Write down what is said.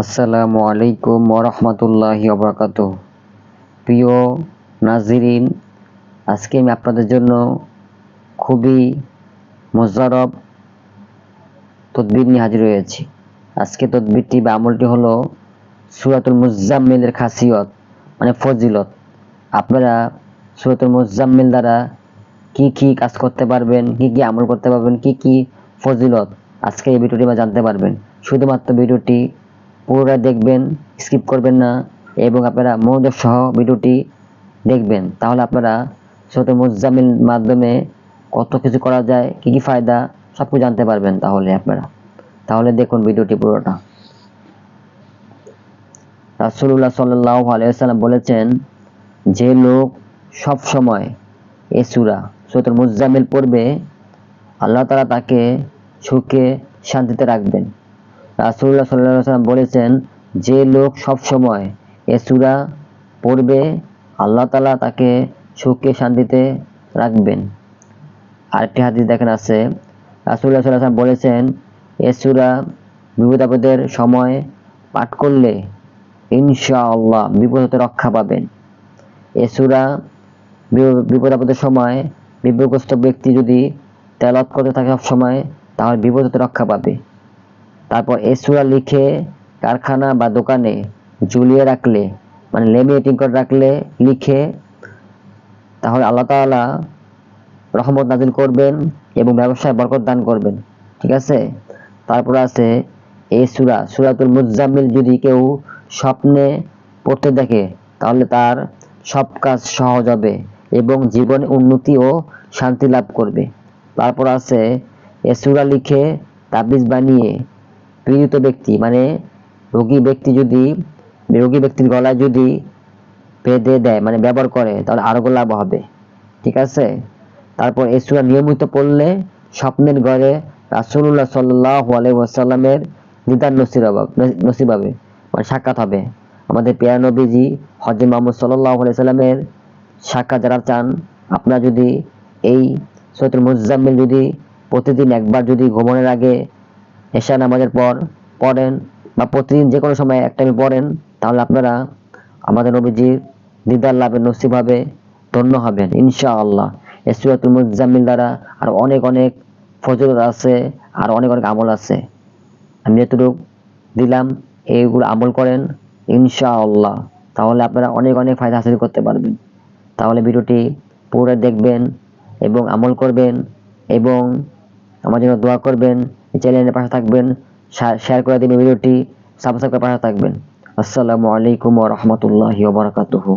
আসসালামু আলাইকুম ওরহমতুল্লাহি ওবরাকাত। প্রিয় নাজিরিন, আজকে আমি আপনাদের জন্য খুবই মোজারব তদবির নিয়ে হাজির হয়েছি। আজকে তদবিরটি বা আমলটি হলো সুরাতুল মুজাম্মিলের খাসিয়ত মানে ফজিলত। আপনারা সুরাতুল মুজাম্মিল দ্বারা কি কি কাজ করতে পারবেন, কি কি আমল করতে পারবেন, কি কি ফজিলত, আজকে এই ভিডিওটি বা জানতে পারবেন। শুধুমাত্র ভিডিওটি পুরোটা দেখবেন স্কিপ করবেন না এবং আপনারা মনোযোগ সহ ভিডিওটি দেখবেন। তাহলে আপনারা ছোট মুজামিল মাধ্যমে কত কিছু করা যায়, কি কি ফায়দা সব কিছু জানতে পারবেন তাহলে আপনারা। তাহলে দেখুন ভিডিওটি পুরোটা। রাসুল্লাহ সাল্লাহ আলাইসাল্লাম বলেছেন, যে লোক সব সময় এ সুরা মুজামিল পড়বে, আল্লাহ তালা তাকে সুখে শান্তিতে রাখবেন। রাসুল্লাহ সাল্লাহ সাল্লাম বলেছেন, যে লোক সব সময় এ সুরা পড়বে, আল্লাহ তালা তাকে সুখে শান্তিতে রাখবেন। আরেকটি হাদিস দেখেন আছে রাসুল্লাহ সাল্লাহ সাল্লাম বলেছেন, এ সুরা বিপদ আপদের সময় পাঠ করলে ইনশাআল্লাহ বিপদ হতে রক্ষা পাবেন। এ সুরা বিপদ আপদের সময় বিপদগ্রস্ত ব্যক্তি যদি তেলত করতে থাকে সব সময় তাহলে বিপদ হতে রক্ষা পাবে। তারপর এ সুরা লিখে কারখানা বা দোকানে ঝুলিয়ে রাখলে মানে লেমিনেটিং করে রাখলে, লিখে তাহলে আল্লাহ তাআলা রহমত নাজিল করবেন এবং ব্যবসায় বরকত দান করবেন। ঠিক আছে? তারপর আছে এই সুরা, সুরাতুল মুজাম্মিল। যদি কেউ স্বপ্নে পড়তে দেখে, তাহলে তার সব কাজ সহজ হবে এবং জীবনে উন্নতি ও শান্তি লাভ করবে। তারপর আছে এ সুরা লিখে তাবিজ বানিয়ে পীড়িত ব্যক্তি মানে রোগী ব্যক্তি যদি, রোগী ব্যক্তির গলায় যদি বেঁধে দেয় মানে ব্যবহার করে, তাহলে আরও লাভ হবে। ঠিক আছে? তারপর এই সুরা নিয়মিত পড়লে স্বপ্নের ঘরে রাসুল্লাহ সাল্লাহ আলাইসাল্লামের দিদার নসির নসিব হবে মানে সাক্ষাৎ হবে। আমাদের পেয়া নবীজি হজর মাহমুদ সাল্লাহ সাল্লামের সাক্ষাৎ যারা চান, আপনারা যদি এই সৈতুল মুজাম্মিল যদি প্রতিদিন একবার যদি ঘুমানোর আগে এশা নামাজের পর পড়েন বা প্রতিদিন যে কোনো সময় একটা পড়েন, তাহলে আপনারা আমাদের নবীজির দিদার লাভের নসিব হবে ধন্য হবেন, ইনশাআল্লাহ। এসুরাতুল মুজাম্মিল দ্বারা আর অনেক অনেক ফজলত আছে, আর অনেক অনেক আমল আছে। আমি যতটুকু দিলাম, এইগুলো আমল করেন, ইনশাআল্লাহ। তাহলে আপনারা অনেক অনেক ফায়দা হাসিল করতে পারবেন। তাহলে ভিডিওটি পুরো দেখবেন এবং আমল করবেন এবং আমার জন্য দোয়া করবেন। চ্যানেলের পাশে থাকবেন। শেয়ার করে দিন ভিডিওটি সাবস্ক্রাইব করে পাশে থাকবেন। আসসালামু আলাইকুম ওয়া রাহমাতুল্লাহি ওয়া বারাকাতুহু।